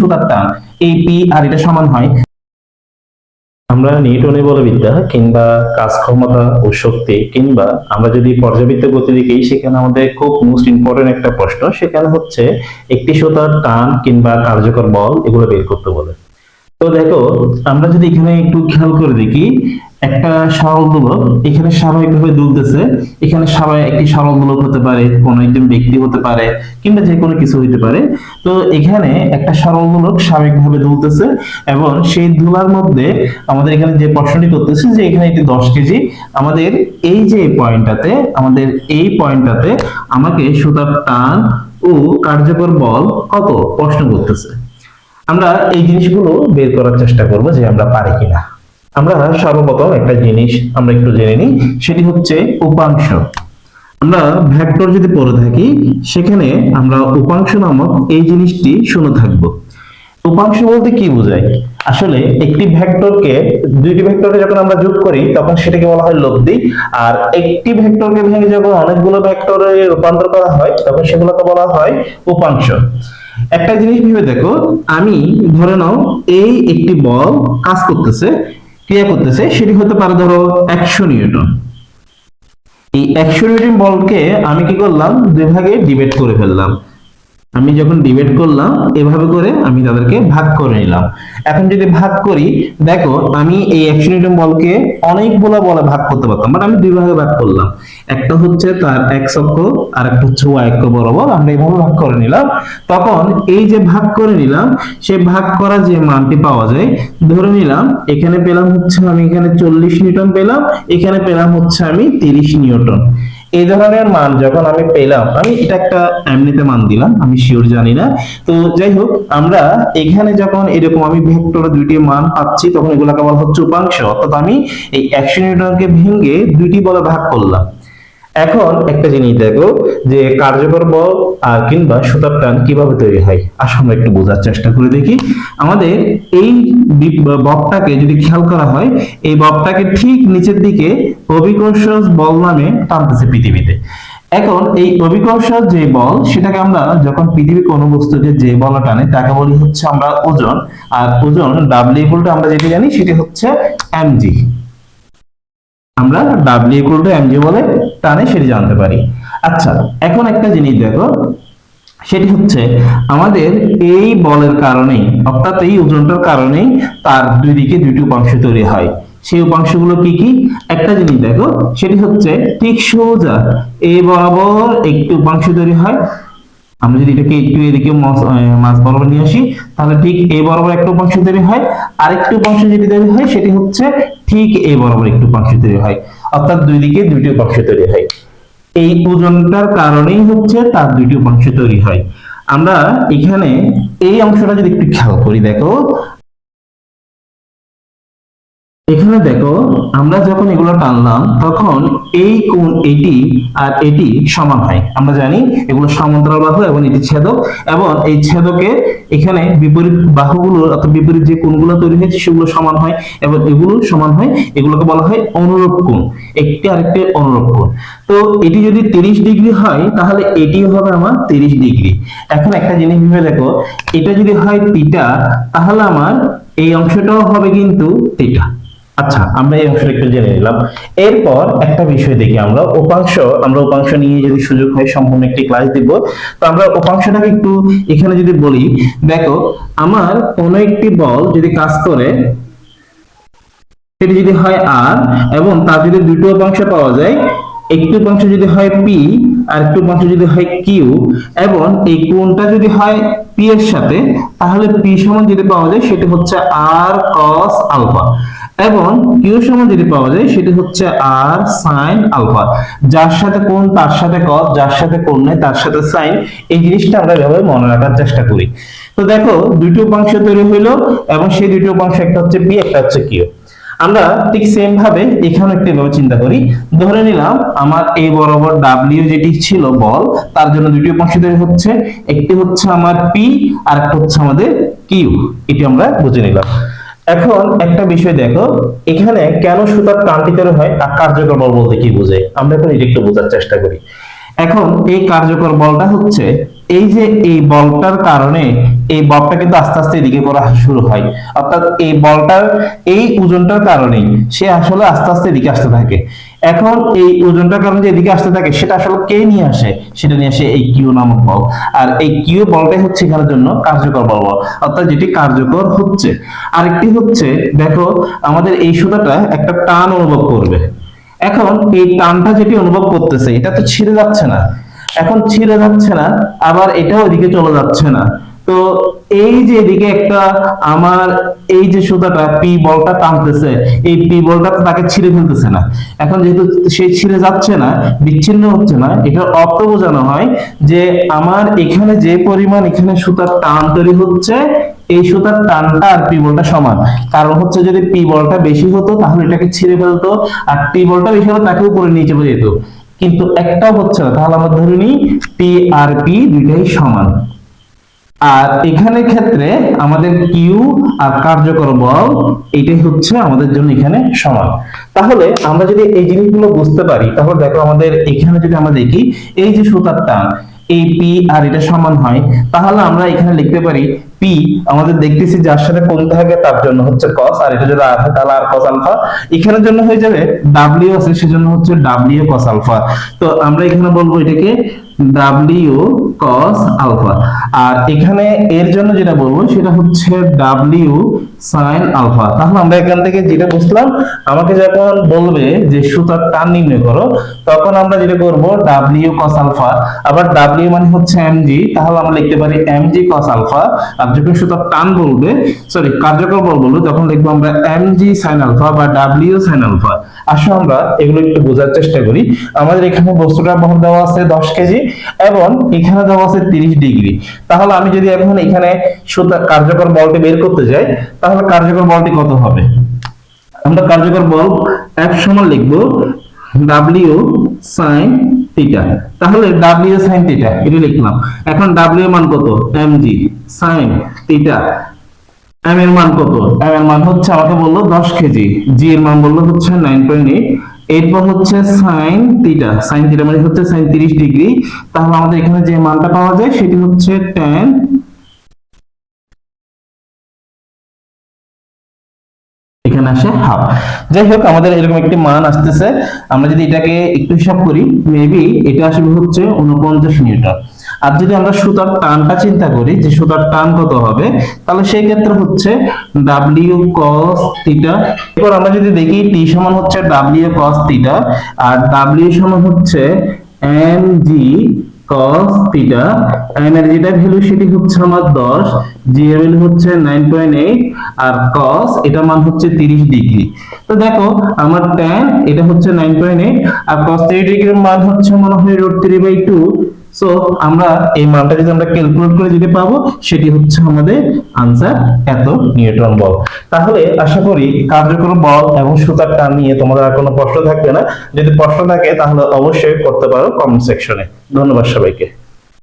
সুতার টান আর এটা সমান হয়। আমরা নিউটনের বলবিদ্যা কিংবা কাজ ক্ষমতা ও শক্তি কিংবা আমরা যদি পর্যাবৃত্ত গতি দেখি সেখানে আমাদের খুব মোস্ট ইম্পর্টেন্ট একটা প্রশ্ন, সেখানে হচ্ছে একটি সুতার টান কিংবা কার্যকর বল এগুলো বের করতে বলে। তো দেখো, আমরা যদি এখানে একটু খেয়াল করে দেখি, একটা সরল দোলক, এখানে স্বাভাবিকভাবে দুলতেছে। এখানে স্বাভাবিক একটি সরল দোলক হতে পারে, কোন একজন ব্যক্তি হতে পারে, কিংবা যে কোনো কিছু হতে পারে। তো এখানে একটা সরল দোলক স্বাভাবিকভাবে দুলতেছে এবং সেই ধুলার মধ্যে আমাদের এখানে যে প্রশ্নটি করতেছে যে এখানে একটি দশ কেজি, আমাদের এই যে পয়েন্টটাতে, আমাদের এই পয়েন্টটাতে আমাকে সুতার টান ও কার্যকর বল কত? প্রশ্ন করতেছে। আমরা এই জিনিসগুলো বের করার চেষ্টা করব যে আমরা পারি কিনা। আমরা সর্বপ্রথম একটা জিনিস আমরা একটু জেনে নিই, সেটি হচ্ছে উপাংশ। আমরা ভেক্টর যদি পড়ে থাকি, সেখানে আমরা উপাংশ নামক এই জিনিসটি শুনে থাকব। উপাংশ বলতে কি বোঝায়? আসলে একটি ভেক্টরকে, দুইটি ভেক্টরকে যখন আমরা যোগ করি, তখন সেটাকে বলা হয় লব্ধি। আর একটি ভেক্টরকে ভেঙে যখন অনেকগুলো ভেক্টরে রূপান্তর করা হয়, তখন সেগুলোকে বলা হয় উপাংশ। একটা জিনিস ভেবে দেখো, আমি ধরে নাও এই একটি বল কাজ করতেছে, ক্রিয়া করতেছে, সেটি হতে পারে ধরো একশো নিউটন। এই একশো নিউটন বলকে আমি কি করলাম? দুই ভাগে ডিভাইড করে ফেললাম। আমি যখন ডিভাইড করলাম, এভাবে করে আমি তাদেরকে ভাগ করে নিলাম। এখন যদি ভাগ করি, দেখো, আমি এই একশো নিউটন বলকে অনেকগুলো বলে ভাগ করতে পারতাম বাট আমি দুই ভাগে ভাগ করলাম। একটা হচ্ছে তার এক্স অক্ষ, আর একটা হচ্ছে ওয়াই অক্ষ বরাবর, আমরা এইভাবে ভাগ করে নিলাম। তখন এই যে ভাগ করে নিলাম, সে ভাগ করা যে মানটি পাওয়া যায়, ধরে নিলাম, এখানে পেলাম হচ্ছে আমি এখানে চল্লিশ নিউটন পেলাম, এখানে পেলাম হচ্ছে আমি তিরিশ নিউটন। এই ধরনের মান যখন আমি পেলাম, আমি এটা একটা এমনিতে মান দিলাম, আমি শিওর জানি না। তো যাই হোক, আমরা এখানে যখন এরকম আমি ভেক্টর দুইটি মান পাচ্ছি, তখন এগুলাকে বলা হচ্ছে উপাংশ। অর্থাৎ আমি এই একশো নিউটনকে ভেঙে দুইটি বলে ভাগ করলাম। এখন একটা জিনিস দেখো যে কার্যকর বল আর কিংবা সুতার টান কীভাবে তৈরি হয়? আসলে আমরা একটু বোঝার চেষ্টা করে দেখি। আমাদের এই ববটাকে যদি খেয়াল করা হয়, এই ববটাকে ঠিক নিচের দিকে অভিকর্ষ বল নামে টানতেছে পৃথিবীতে। এখন এই অভিকর্ষ যে বল, সেটাকে আমরা যখন পৃথিবী কোনো বস্তুকে যে বল টানে, তাকে বলি হচ্ছে আমরা ওজন। আর ওজন ডাব্লিউ আমরা যেটি জানি, সেটি হচ্ছে এমজি আমরা ডাব্লিউ ইকুয়াল টু এমজি বলে টানে সেটি জানতে পারি। আচ্ছা এখন একটা জিনিস দেখো। সেটি হচ্ছে আমাদের এই বলের কারণেই, অর্থাৎ এই ওজনটার কারণেই তার দুই দিকে দুইটি উপাংশ তৈরি হয়। সেই উপাংশগুলো কি কি? একটা জিনিস দেখো, সেটি হচ্ছে ঠিক সোজা এ বরাবর একটি উপাংশ তৈরি হয়। আমরা যদি এটাকে একটু এদিকে মাছ বরাবর নিয়ে আসি, তাহলে ঠিক এই বরাবর একটা উপাংশ তৈরি হয়। আরেকটি উপাংশ যেটি তৈরি হয়, সেটি হচ্ছে ঠিক এই বরাবর একটু উপাংশ তৈরি হয়। অর্থাৎ দুই দিকে দুইটি উপাংশ তৈরি হয়। এই ওজনটার কারণেই হচ্ছে তার দুইটি উপাংশ তৈরি হয়। আমরা এখানে এই অংশটা যদি একটু খেয়াল করি, দেখো এখানে দেখো, আমরা যখন এগুলো টানলাম, তখন এই কোণ এটি আর এটি সমান হয়। আমরা জানি এগুলো সমান্তরাল বাহু এবং এটি ছেদক, এবং এই ছেদকে এখানে বিপরীত বাহুগুলো অর্থাৎ বিপরীত যে কোণগুলো তৈরি হয়েছে, সেগুলো সমান হয়, এবং এগুলো সমান হয়, এগুলোকে বলা হয় অনুরূপ কোণ, একটি আরেকটি অনুরূপ কোণ। তো এটি যদি 30 ডিগ্রি হয়, তাহলে এটি হবে আমার 30 ডিগ্রি। এখন একটা জিনিস ভেবে দেখো, এটা যদি হয় থিটা তাহলে আমার এই অংশটাও হবে কিন্তু থিটা আচ্ছা আমরা এই অংশটা একটু জেনে নিলাম। এরপর একটা বিষয় দেখি আমরা। উপাংশ আমরা উপাংশ নিয়ে যদি সুযোগ হয়, সম্পূর্ণ একটি ক্লাস দিব। তো আমরা উপাংশটাকে একটু এখানে যদি বলি, দেখো, আমার কোনো একটি বল যদি কাজ করে, সেটি যদি হয় আর এবং তার যদি দুটো উপাংশ পাওয়া যায়, একটি উপাংশ যদি হয় পি আর একটি উপাংশ যদি হয় কিউ এবং এই কোণটা যদি হয় পি এর সাথে, তাহলে পি সমান যদি পাওয়া যায়, সেটি হচ্ছে আর কস আলফা এবং কিউ সমান যদি পাওয়া যায় সেটি হচ্ছে আর সাইন আলফা যার সাথে কোণ তার সাথে কস যার সাথে কোণ নেই তার সাথে সাইন এই জিনিসটা আমরা এভাবে মনে রাখার চেষ্টা করি। তো দেখো দুইটি উপাংশ তৈরি হইল এবং সেই দুইটি উপাংশ একটা হচ্ছে পি একটা হচ্ছে কিউ আমরা ঠিক সেম ভাবে এখানে একটি ভাবে চিন্তা করি। ধরে নিলাম আমার এই বরাবর ডাব্লিউ যেটি ছিল বল, তার জন্য দুটি উপাংশ তৈরি হচ্ছে। একটি হচ্ছে আমার পি আর একটা হচ্ছে আমাদের কিউ এটি আমরা বুঝে নিলাম। এখন একটা বিষয় দেখো, এখানে কেন সুতার টানটি তৈরি হয় আর কার্যকর বল বলতে কি বোঝায় আমরা এখন এটা একটু বোঝার চেষ্টা করি। এখন এই কার্যকর বলটা হচ্ছে, এই যে এই বলটার কারণে এই বলটা কিন্তু আস্তে আস্তে এদিকে পড়া শুরু হয়। অর্থাৎ এই বলটার, এই ওজনটার কারণেই সে আসলে আস্তে আস্তে এদিকে আসতে থাকে। এখন এই ওজনটার কারণে যে এদিকে আসতে থাকে, সেটা আসলে কে নিয়ে আসে? সেটা নিয়ে আসে এই কিউ নামক বল। আর এই কিউ বলটাই হচ্ছে এখানের জন্য কার্যকর বল। অর্থাৎ যেটি কার্যকর হচ্ছে। আরেকটি হচ্ছে, দেখো, আমাদের এই সুতাটা একটা টান অনুভব করবে। এখন এই টানটা যেটি অনুভব করতেছে, এটা তো ছিঁড়ে যাচ্ছে না। এখন ছিঁড়ে যাচ্ছে না, আবার এটাও এদিকে চলে যাচ্ছে না। তো এই যে এদিকে একটা আমার এই যে সুতাটা পি বলটা টানতেছে, এই পি বলটা তাকে ছিঁড়ে ফেলতেছে না। এখন যেহেতু সে ছিঁড়ে যাচ্ছে না, বিচ্ছিন্ন হচ্ছে না, এটার অর্থ বোঝানো হয় যে আমার এখানে যে পরিমাণ এখানে সুতার টান তৈরি হচ্ছে, এই সুতার টানটা আর পি বলটা সমান। কারণ হচ্ছে যদি পি বলটা বেশি হতো, তাহলে এটাকে ছিঁড়ে ফেলতো, আর টি বলটা বেশি হতো তাকে উপরে নিয়ে চলে যেত। কিন্তু একটাও হচ্ছে না, তাহলে আমরা ধরে নিই টি আর পি দুইটাই সমান। আর এখানে ক্ষেত্রে আমাদের কিউ আর কার্যকর বল এটাই হচ্ছে আমাদের জন্য এখানে সমান। তাহলে আমরা যদি এই জিনিসগুলো বুঝতে পারি, তাহলে দেখো আমাদের এখানে যদি আমরা দেখি, এই যে সুতার টান আর এটা সমান হয়, তাহলে আমরা এখানে লিখতে পারি পি, আমাদের দেখতেছি যার সাথে কোন থাকে তার জন্য হচ্ছে cos, আর এটা যদি আর তাহলে আর cos আলফা এখানের জন্য হয়ে যাবে ডাব্লিউ আছে, সেজন্য হচ্ছে ডাব্লিউ cos আলফা তো আমরা এখানে বলব এটাকে ডাব্লিউ cos আলফা আর এখানে এর জন্য যেটা বলব, সেটা হচ্ছে ডাব্লিউ sin আলফা তাহলে আমরা এখান থেকে যেটা বুঝলাম, আমাকে যখন বলবে যে সুতার টান নির্ণয় করো, তখন আমরা যেটা করব ডাব্লিউ cos আলফা আবার ডাব্লিউ মানে হচ্ছে mg তাহলে আমরা লিখতে পারি mg cos আলফা আর যখন সুতার টান বলবে সরি কার্যকর বল বলব, তখন লিখব আমরা mg sin আলফা বা ডাব্লিউ sin আলফা আসো আমরা এগুলো একটু বোঝার চেষ্টা করি। আমাদের এখানে বস্তুটা বহর দেওয়া আছে 10 কেজি। এবং এখানে দেওয়া আছে 30 ডিগ্রি। তাহলে আমি যদি এখন এখানে কার্যকর বলটি বের করতে যাই, তাহলে কার্যকর বলটি কত হবে? আমরা কার্যকর বল F সমান লিখব W sin থিটা তাহলে W sin থিটা এটা লিখলাম। এখন এর মান কত? Mg sin থিটা m এর মান কত? M এর মান হচ্ছে আমাকে বলল 10 কেজি। G এর মান বলল হচ্ছে 9.8 এরপর হচ্ছে সাইন থিটা সাইন থিটা মানে হচ্ছে সাইন 30 ডিগ্রি। তাহলে আমাদের এখানে যে মানটা পাওয়া যায়, সেটি হচ্ছে tan এখানে আসে হাফ যাই হোক, আমাদের এরকম একটি মান আসতেছে। আমরা যদি এটাকে একটু হিসাব করি মেবি এটা আসবে হচ্ছে উনপঞ্চাশ নিউটন আর যদি আমরা সুতার টানটা চিন্তা করি যে সুতার টান কত হবে, তাহলে সেই ক্ষেত্রে হচ্ছে ডাব্লিউ কস থিটা এরপর আমরা যদি দেখি টি সমান হচ্ছে ডাব্লিউ কস থিটা আর ডাব্লিউ সমান হচ্ছে এন জি cos এর যেটা ভ্যালু সেটি হচ্ছে আমার 10 g এর ভ্যালু হচ্ছে 9.8 আর cos এটা মান হচ্ছে 30 ডিগ্রি তো দেখো, আমার tan এটা হচ্ছে 9.8 আর cos 30 ডিগ্রির মান হচ্ছে মনে হয় √3 বাই 2 সো আমরা এই মানটা যদি আমরা ক্যালকুলেট করে যেটা পাবো, সেটি হচ্ছে আমাদের আনসার এত নিউট্রন বল। তাহলে আশা করি কার্যকর বল এবং সুতার টান নিয়ে তোমাদের আর কোনো প্রশ্ন থাকবে না। যদি প্রশ্ন থাকে, তাহলে অবশ্যই করতে পারো কমেন্ট সেকশনে ধন্যবাদ সবাইকে।